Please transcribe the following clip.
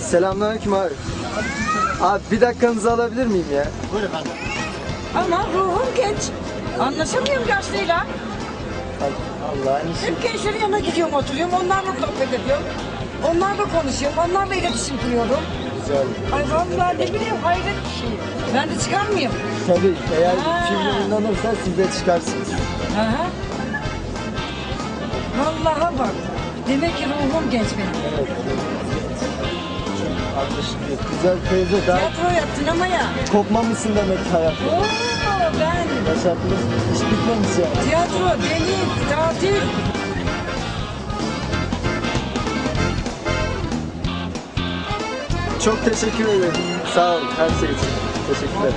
Selamünaleyküm abi. Abi bir dakikanızı alabilir miyim ya? Buyur efendim. Ama ruhum genç. Anlaşamıyorum yaşlıyla. Allah'ın işi. Hep gençlerin yanına gidiyorum oturuyorum. Onlarla sohbet ediyorum. Onlarla konuşuyorum. Onlarla iletişim kuruyorum. Güzel. Ay vallahi ne bileyim hayret bir şey. Ben de çıkar mıyım? Tabii eğer Ha. kimle inanırsa siz de çıkarsınız. Hı hı. Vallahi bak. Demek ki ruhum genç benim. Evet. Anlaşılıyor. Güzel teyze daha Tiyatro yaptın ama ya. kopmamışsın demek hayatta. Oo ben Yaşantınız hiç bitmemiş yani. tiyatro, deniz, tatil. Çok teşekkür ederim. Sağ olun her şey için. Teşekkürler.